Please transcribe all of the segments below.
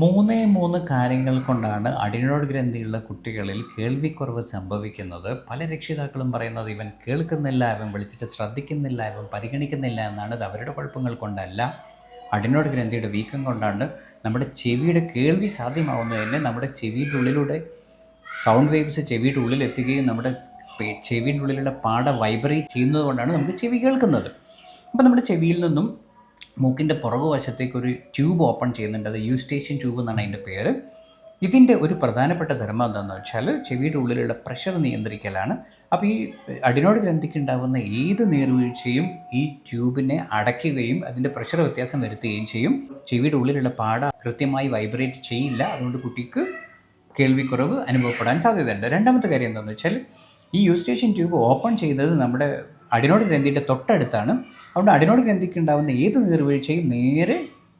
മൂന്നേ മൂന്ന് കാര്യങ്ങൾ കൊണ്ടാണ് അടിനോട് ഗ്രന്ഥിയുള്ള കുട്ടികളിൽ കേൾവിക്കുറവ് സംഭവിക്കുന്നത്. പല രക്ഷിതാക്കളും പറയുന്നത് ഇവൻ കേൾക്കുന്നില്ല ഇവൻ വിളിച്ചിട്ട് ശ്രദ്ധിക്കുന്നില്ല ഇവൻ പരിഗണിക്കുന്നില്ല എന്നാണ്. ഇത് അവരുടെ കുഴപ്പങ്ങൾ കൊണ്ടല്ല. അടിനോട് ഗ്രന്ഥിയുടെ വീക്കം കൊണ്ടാണ് നമ്മുടെ ചെവിയുടെ കേൾവി സാധ്യമാവുന്നത് തന്നെ നമ്മുടെ ചെവിയുടെ ഉള്ളിലൂടെ സൗണ്ട് വേവ്സ് ചെവിയുടെ ഉള്ളിൽ എത്തുകയും നമ്മുടെ ചെവിയുടെ ഉള്ളിലുള്ള പാട വൈബ്രേറ്റ് ചെയ്യുന്നത് കൊണ്ടാണ് നമുക്ക് ചെവി കേൾക്കുന്നത്. അപ്പോൾ നമ്മുടെ ചെവിയിൽ നിന്നും മൂക്കിന്റെ പുറകു വശത്തേക്ക് ഒരു ട്യൂബ് ഓപ്പൺ ചെയ്യുന്നുണ്ട്. അത് യൂസ്റ്റേഷ്യൻ ട്യൂബ് എന്നാണ് അതിന്റെ പേര്. ഇതിന്റെ ഒരു പ്രധാനപ്പെട്ട ധർമ്മം എന്താണെന്ന് വെച്ചാൽ ചെവിയുടെ ഉള്ളിലുള്ള പ്രഷർ നിയന്ത്രിക്കലാണ്. അപ്പോൾ ഈ അടിനോട് ഗ്രന്ഥിക്ക് ഉണ്ടാകുന്ന ഏത് നീർവീഴ്ചയും ഈ ട്യൂബിനെ അടയ്ക്കുകയും അതിന്റെ പ്രഷർ വ്യത്യാസം വരുത്തുകയും ചെയ്യും. ചെവിയുടെ ഉള്ളിലുള്ള പാട കൃത്യമായി വൈബ്രേറ്റ് ചെയ്യില്ല. അതുകൊണ്ട് കുട്ടിക്ക് കേൾവിക്കുറവ് അനുഭവപ്പെടാൻ സാധ്യതയുണ്ട്. രണ്ടാമത്തെ കാര്യം എന്താണെന്ന് വെച്ചാൽ ഈ യൂസ്റ്റേഷൻ ട്യൂബ് ഓപ്പൺ ചെയ്യുന്നത് നമ്മുടെ അഡിനോഡ് ഗ്രന്ഥിയുടെ തൊട്ടടുത്താണ്. അതുകൊണ്ട് അഡിനോഡ് ഗ്രന്ഥിക്ക് ഉണ്ടാകുന്ന ഏത് നീർവീഴ്ചയും നേരെ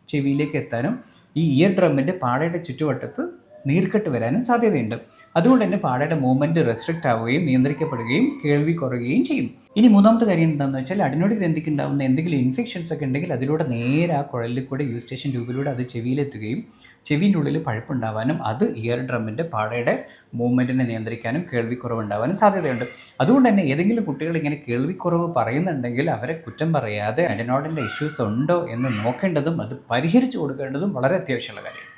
ചെവിയിലേക്ക് എത്താനും ഈ ഇയർ ഡ്രമ്മിന്റെ പാടയുടെ ചുറ്റുവട്ടത്ത് നീർക്കെട്ട് വരാനും സാധ്യതയുണ്ട്. അതുകൊണ്ട് തന്നെ പാടയുടെ മൂവ്മെന്റ് റെസ്ട്രിക്റ്റ് ആവുകയും നിയന്ത്രിക്കപ്പെടുകയും കേൾവി കുറയുകയും ചെയ്യും. ഇനി മൂന്നാമത്തെ കാര്യം എന്താണെന്ന് വെച്ചാൽ അടിനോട് ഗ്രന്ഥിക്ക് ഉണ്ടാകുന്ന എന്തെങ്കിലും ഇൻഫെക്ഷൻസ് ഒക്കെ ഉണ്ടെങ്കിൽ അതിലൂടെ നേരെ ആ കുഴലിൽ കൂടെ യൂസ്റ്റേഷൻ ട്യൂബിലൂടെ അത് ചെവിയിലെത്തുകയും ചെവിന്റെ ഉള്ളിൽ പഴുപ്പുണ്ടാവാനും അത് ഇയർ ഡ്രമ്മിന്റെ പാടയുടെ മൂവ്മെന്റിനെ നിയന്ത്രിക്കാനും കേൾവിക്കുറവുണ്ടാവാനും സാധ്യതയുണ്ട്. അതുകൊണ്ട് തന്നെ ഏതെങ്കിലും കുട്ടികൾ ഇങ്ങനെ കേൾവിക്കുറവ് പറയുന്നുണ്ടെങ്കിൽ അവരെ കുറ്റം പറയാതെ അഡിനോഡിന്റെ ഇഷ്യൂസ് ഉണ്ടോ എന്ന് നോക്കേണ്ടതും അത് പരിഹരിച്ചു കൊടുക്കേണ്ടതും വളരെ അത്യാവശ്യമുള്ള കാര്യമാണ്.